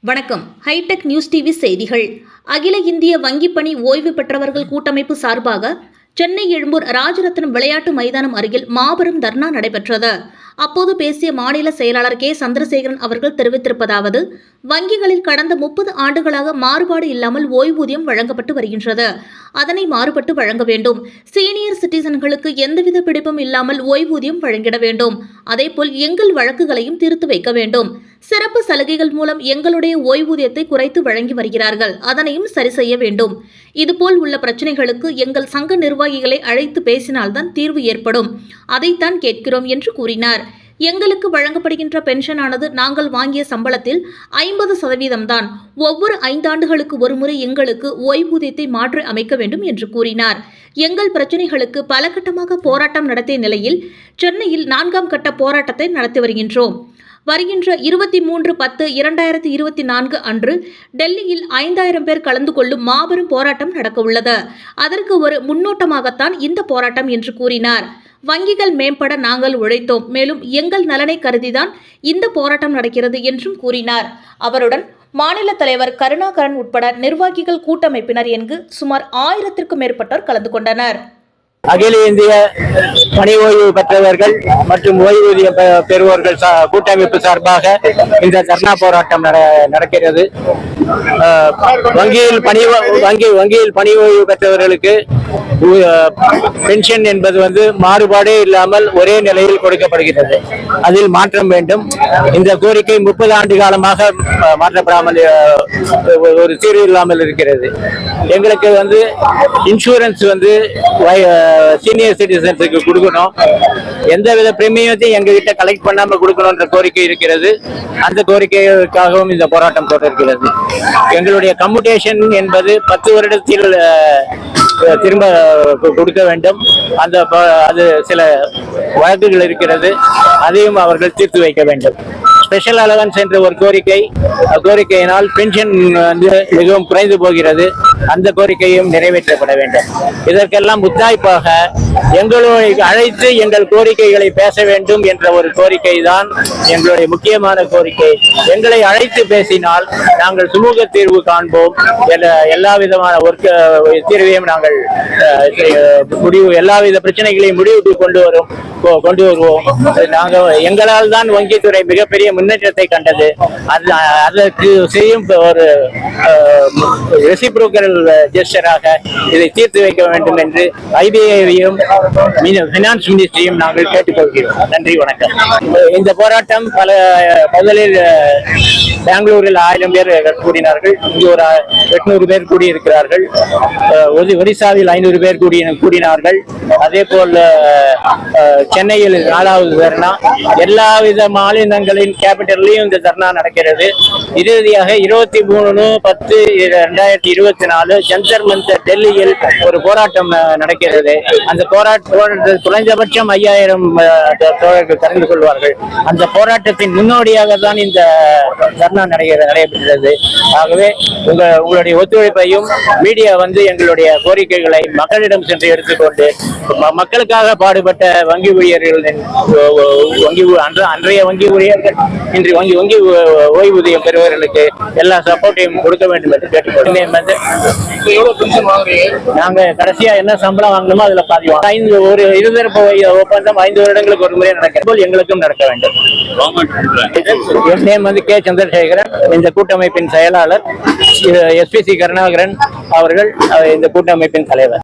வணக்கம். Hitech news TV செய்திகள். அகில இந்திய வங்கிப் பணி ஓய்வு பெற்றவர்கள் கூட்டமைப்பு சார்பாக சென்னை எழும்பூர் ராஜரத்னம் விளையாட்டு மைதானம் அருகில் மாபெரும் தர்ணா நடைபெற்றது. அப்போது பேசிய மாநில செயலாளர் கே. சந்திரசேகரன் அவர்கள் தெரிவித்திருப்பதாவது வங்கிகளில் கடந்த முப்பது ஆண்டுகளாக மாறுபாடு இல்லாமல் ஓய்வூதியம் வழங்கப்பட்டு வருகின்றது. அதனை மாறுபட்டு வழங்க வேண்டும். சீனியர் சிட்டிசன்களுக்கு எந்தவித பிடிப்பும் இல்லாமல் ஓய்வூதியம் வழங்கிட வேண்டும். அதேபோல் எங்கள் வழக்குகளையும் தீர்த்து வைக்க வேண்டும். சிறப்பு சலுகைகள் மூலம் எங்களுடைய ஓய்வூதியத்தை குறைத்து வழங்கி வருகிறார்கள். அதனையும் சரி செய்ய வேண்டும். இதுபோல் உள்ள பிரச்சனைகளுக்கு எங்கள் சங்க நிர்வாகிகளை அழைத்து பேசினால்தான் தீர்வு ஏற்படும். அதைத்தான் கேட்கிறோம் என்று கூறினார். எங்களுக்கு வழங்கப்படுகின்ற பென்ஷனானது நாங்கள் வாங்கிய சம்பளத்தில் ஐம்பது சதவீதம்தான் ஒவ்வொரு ஐந்தாண்டுகளுக்கு ஒருமுறை எங்களுக்கு ஓய்வூதியத்தை மாற்றி அமைக்க வேண்டும் என்று கூறினார். எங்கள் பிரச்சனைகளுக்கு பல கட்டமாக போராட்டம் நடத்திய நிலையில் சென்னையில் நான்காம் கட்ட போராட்டத்தை நடத்தி வருகின்றோம். வருகின்ற இருபத்தி மூன்று பத்து இரண்டாயிரத்தி இருபத்தி நான்கு அன்று டெல்லியில் ஐந்தாயிரம் பேர் கலந்து கொள்ளும் மாபெரும் போராட்டம் நடக்கவுள்ளது அதற்கு ஒரு முன்னோட்டமாகத்தான் இந்த போராட்டம் என்று கூறினார். வங்கிகள் மேம்பட நாங்கள் உழைத்தோம். மேலும் எங்கள் நலனை கருதிதான் இந்த போராட்டம் நடக்கிறது என்றும் கூறினார். அவருடன் மாநில தலைவர் கருணாகரன் உட்பட நிர்வாகிகள் கூட்டமைப்பினர் என்று சுமார் ஆயிரத்திற்கும் மேற்பட்டோர் கலந்து கொண்டனர். அகில இந்திய பணி ஓய்வு பெற்றவர்கள் மற்றும் ஓய்வூதிய பெ- பெறுவோர்கள் சா- கூட்டமைப்பு சார்பாக இந்த தர்ணா போராட்டம் நட- நடக்கிறது. வங்கியில் பணி வங்கி வங்கியில் பணி ஓய்வு பெற்றவர்களுக்கு பென்ஷன் என்பது வந்து மாறுபாடே இல்லாமல் ஒரே நிலையில் கொடுக்கப்படுகிறது அதில் மாற்றம் வேண்டும். இந்த கோரிக்கை முப்பது ஆண்டு காலமாக மாற்றப்படாமல் ஒரு- ஒரு தீர்வு இல்லாமல் இருக்கிறது. எங்களுக்கு வந்து இன்சூரன்ஸ் வந்து சீனியர் சிட்டிசன்ஸுக்கு கொடுக்கணும். எந்த வித பிரீமியத்தையும் எங்ககிட்ட கலெக்ட் பண்ணாம கொடுக்கணும்ன்ற கோரிக்கை இருக்கிறது. அந்த கோரிக்கைக்காகவும் இந்த போராட்டம் தொடர்கிறது. எங்களுடைய கம்யூட்டேஷன் என்பது பத்து வருடத்தில் திரும்ப கொடுக்க வேண்டும். அந்த ப- அது சில வழக்குகள் இருக்கிறது. அதையும் அவர்கள் தீர்த்து வைக்க வேண்டும். ஸ்பெஷல் அலவன்ஸ் என்ற ஒரு கோரிக்கை கோரிக்கையினால் பென்ஷன் வந்து மிகவும் குறைந்து போகிறது. அந்த கோரிக்கையும் நிறைவேற்றப்பட வேண்டும். இதற்கெல்லாம் முத்தாய்ப்பாக எங்களை அழைத்து எங்கள் கோரிக்கைகளை பேச வேண்டும் என்ற ஒரு கோரிக்கை தான் எங்களுடைய முக்கியமான கோரிக்கை. எங்களை அழைத்து பேசினால் நாங்கள் சுமூக தீர்வு காண்போம் எல்லா- விதமான ஒர்க்க தீர்வையும் நாங்கள் அஹ், முடிவு எல்லா வித பிரச்சனைகளையும் முடிவுக்கு கொண்டு வரும் கொண்டு வருவோம். நாங்கள் எங்களால் தான் வங்கித்துறை மிகப்பெரிய முன்னேற்றத்தை கண்டது. அது அதற்கு செய்யும் ஒரு ரெசிப்ரோக்கல் ஜெஸ்டராக இதை தீர்த்து வைக்க வேண்டும் என்று ஐபிஐயும் பினான்ஸ் மினிஸ்டரியும் நாங்கள் கேட்டுக்கொள்கிறோம். நன்றி வணக்கம். இந்த போராட்டம் பல முதலில் பெங்களூரில் ஆயிரம் பேர் கூடினார்கள். இங்கே ஒரு எட்நூறு பேர் கூடியிருக்கிறார்கள். ஒரிசாவில் ஐநூறு பேர் கூடிய கூடினார்கள். அதே போல் சென்னையில் நாலாவது தர்ணா. எல்லா வித மாநிலங்களின் கேபிட்டல்லையும் இந்த தர்ணா நடக்கிறது. இறுதியாக இருபத்தி மூணு பத்து ரெண்டாயிரத்தி இருபத்தி நாலு ஜந்தர் மந்தர் டெல்லியில் ஒரு போராட்டம் நடக்கிறது. அந்த போராட்டத்தில் குறைந்தபட்சம் ஐயாயிரம் தோழர்கள் கலந்து கொள்வார்கள். அந்த போராட்டத்தின் முன்னோடியாக தான் இந்த தர்ணா நடைகிற நடைபெற்றது. ஆகவே உங்க உங்களுடைய ஒத்துழைப்பையும் மீடியா வந்து எங்களுடைய கோரிக்கைகளை மக்களிடம் சென்று எடுத்துக்கொண்டு ம- மக்களுக்காக பாடுபட்ட வங்கி ஊழியர்களின் வங்கி அன்ற- அன்றைய வங்கி ஊழியர்கள் இன்று வங்கி வங்கி ஓய்வூதியம் பெறுவர்களுக்கு எல்லா சப்போர்ட்டையும் கொடுக்க வேண்டும் என்று கேட்டுக்கொண்டேன் வந்து நாங்க கடைசியா என்ன சம்பளம் வாங்கணுமோ அதுல பாதி. ஐந்து ஒரு இருதரப்பு ஒப்பந்தம் ஐந்து வருடங்களுக்கு ஒரு முறை நடக்கிறது எங்களுக்கும் நடக்க வேண்டும். என் நேம் வந்து கே. சந்திரசேகரன். இந்த கூட்டமைப்பின் செயலாளர் எஸ்பிசி கருணாகரன் அவர்கள் இந்த கூட்டமைப்பின் தலைவர்.